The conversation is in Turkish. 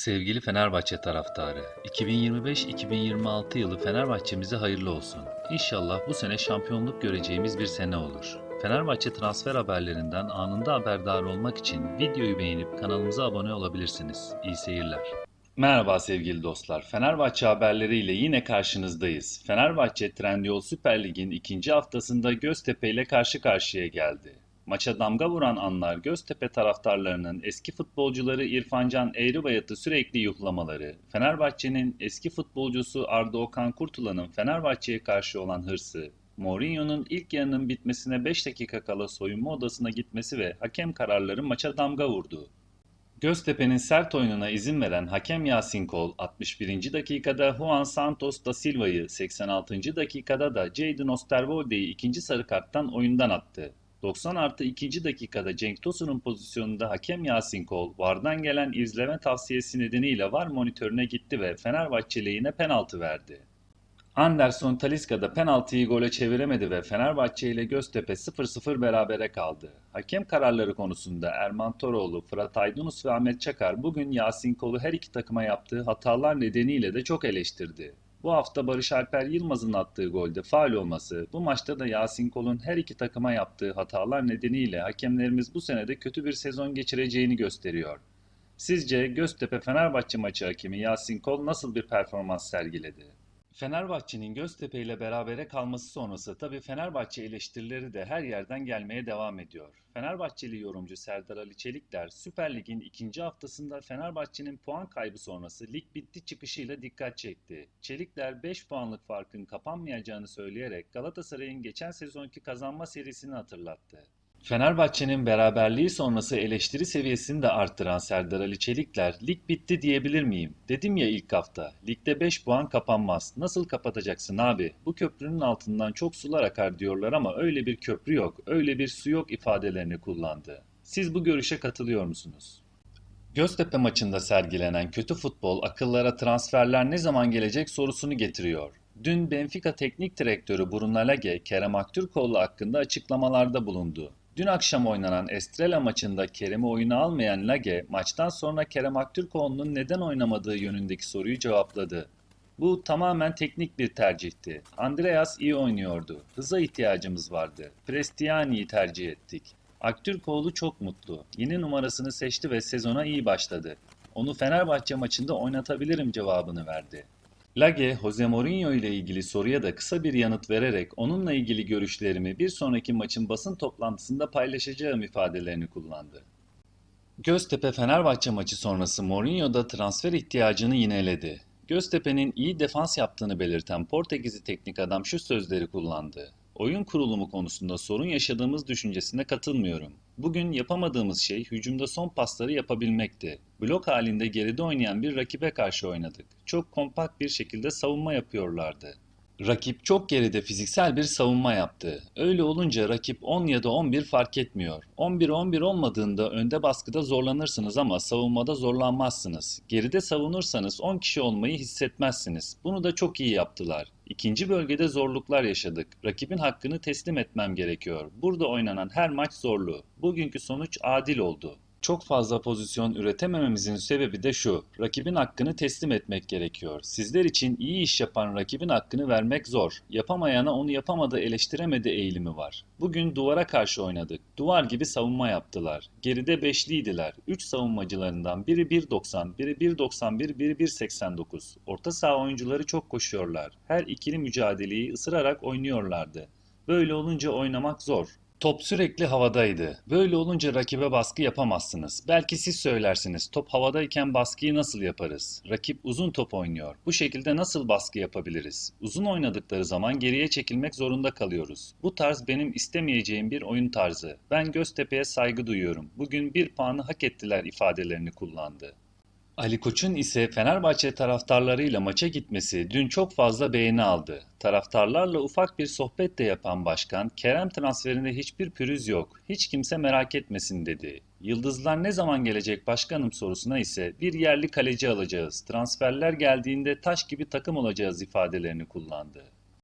Sevgili Fenerbahçe taraftarı, 2025-2026 yılı Fenerbahçemize hayırlı olsun. İnşallah bu sene şampiyonluk göreceğimiz bir sene olur. Fenerbahçe transfer haberlerinden anında haberdar olmak için videoyu beğenip kanalımıza abone olabilirsiniz. İyi seyirler. Merhaba sevgili dostlar. Fenerbahçe haberleriyle yine karşınızdayız. Fenerbahçe Trendyol Süper Lig'in ikinci haftasında Göztepe ile karşı karşıya geldi. Maça damga vuran anlar Göztepe taraftarlarının eski futbolcuları İrfancan Eğribayat'ı sürekli yuhlamaları, Fenerbahçe'nin eski futbolcusu Arda Okan Kurtulan'ın Fenerbahçe'ye karşı olan hırsı, Mourinho'nun ilk yarının bitmesine 5 dakika kala soyunma odasına gitmesi ve hakem kararları maça damga vurdu. Göztepe'nin sert oyununa izin veren hakem Yasin Kol 61. dakikada Juan Santos da Silva'yı 86. dakikada da Jadon Osterwolde'yi ikinci sarı karttan oyundan attı. 90 artı 2. dakikada Cenk Tosun'un pozisyonunda hakem Yasin Kol, VAR'dan gelen izleme tavsiyesi nedeniyle VAR monitörüne gitti ve Fenerbahçe lehine penaltı verdi. Anderson Talisca da penaltıyı gole çeviremedi ve Fenerbahçe ile Göztepe 0-0 berabere kaldı. Hakem kararları konusunda Erman Toroğlu, Fırat Aydınus ve Ahmet Çakar bugün Yasin Kol'u her iki takıma yaptığı hatalar nedeniyle de çok eleştirdi. Bu hafta Barış Alper Yılmaz'ın attığı golde faul olması, bu maçta da Yasin Kol'un her iki takıma yaptığı hatalar nedeniyle hakemlerimiz bu senede kötü bir sezon geçireceğini gösteriyor. Sizce Göztepe Fenerbahçe maçı hakemi Yasin Kol nasıl bir performans sergiledi? Fenerbahçe'nin Göztepe ile berabere kalması sonrası tabii Fenerbahçe eleştirileri de her yerden gelmeye devam ediyor. Fenerbahçeli yorumcu Serdar Ali Çelikler Süper Lig'in ikinci haftasında Fenerbahçe'nin puan kaybı sonrası lig bitti çıkışıyla dikkat çekti. Çelikler 5 puanlık farkın kapanmayacağını söyleyerek Galatasaray'ın geçen sezonki kazanma serisini hatırlattı. Fenerbahçe'nin beraberliği sonrası eleştiri seviyesini de arttıran Serdar Ali Çelikler, lig bitti diyebilir miyim? Dedim ya ilk hafta, ligde 5 puan kapanmaz. Nasıl kapatacaksın abi? Bu köprünün altından çok sular akar diyorlar ama öyle bir köprü yok, öyle bir su yok ifadelerini kullandı. Siz bu görüşe katılıyor musunuz? Göztepe maçında sergilenen kötü futbol akıllara transferler ne zaman gelecek sorusunu getiriyor. Dün Benfica Teknik Direktörü Bruno Lage, Kerem Aktürkoğlu hakkında açıklamalarda bulundu. Dün akşam oynanan Estrela maçında Kerem'i oyuna almayan Lage, maçtan sonra Kerem Aktürkoğlu'nun neden oynamadığı yönündeki soruyu cevapladı. Bu tamamen teknik bir tercihti. Andreas iyi oynuyordu. Hıza ihtiyacımız vardı. Prestiani'yi tercih ettik. Aktürkoğlu çok mutlu. Yeni numarasını seçti ve sezona iyi başladı. Onu Fenerbahçe maçında oynatabilirim cevabını verdi. Lage, Jose Mourinho ile ilgili soruya da kısa bir yanıt vererek onunla ilgili görüşlerimi bir sonraki maçın basın toplantısında paylaşacağım ifadelerini kullandı. Göztepe Fenerbahçe maçı sonrası Mourinho da transfer ihtiyacını yineledi. Göztepe'nin iyi defans yaptığını belirten Portekizli teknik adam şu sözleri kullandı. Oyun kurulumu konusunda sorun yaşadığımız düşüncesine katılmıyorum. Bugün yapamadığımız şey hücumda son pasları yapabilmekti. Blok halinde geride oynayan bir rakibe karşı oynadık. Çok kompakt bir şekilde savunma yapıyorlardı. Rakip çok geride fiziksel bir savunma yaptı. Öyle olunca rakip 10 ya da 11 fark etmiyor. 11-11 olmadığında önde baskıda zorlanırsınız ama savunmada zorlanmazsınız. Geride savunursanız 10 kişi olmayı hissetmezsiniz. Bunu da çok iyi yaptılar. İkinci bölgede zorluklar yaşadık. Rakibin hakkını teslim etmem gerekiyor. Burada oynanan her maç zorlu. Bugünkü sonuç adil oldu. Çok fazla pozisyon üretemememizin sebebi de şu. Rakibin hakkını teslim etmek gerekiyor. Sizler için iyi iş yapan rakibin hakkını vermek zor. Yapamayana onu yapamadı eleştiremedi eğilimi var. Bugün duvara karşı oynadık. Duvar gibi savunma yaptılar. Geride beşliydiler. 3 savunmacılarından biri 1.90, biri 1.91, biri 1.89. Orta saha oyuncuları çok koşuyorlar. Her ikili mücadeleyi ısırarak oynuyorlardı. Böyle olunca oynamak zor. Top sürekli havadaydı. Böyle olunca rakibe baskı yapamazsınız. Belki siz söylersiniz top havadayken baskıyı nasıl yaparız? Rakip uzun top oynuyor. Bu şekilde nasıl baskı yapabiliriz? Uzun oynadıkları zaman geriye çekilmek zorunda kalıyoruz. Bu tarz benim istemeyeceğim bir oyun tarzı. Ben Göztepe'ye saygı duyuyorum. Bugün bir puanı hak ettiler ifadelerini kullandı. Ali Koç'un ise Fenerbahçe taraftarlarıyla maça gitmesi dün çok fazla beğeni aldı. Taraftarlarla ufak bir sohbet de yapan başkan, Kerem transferinde hiçbir pürüz yok, hiç kimse merak etmesin dedi. Yıldızlar ne zaman gelecek başkanım sorusuna ise bir yerli kaleci alacağız, transferler geldiğinde taş gibi takım olacağız ifadelerini kullandı.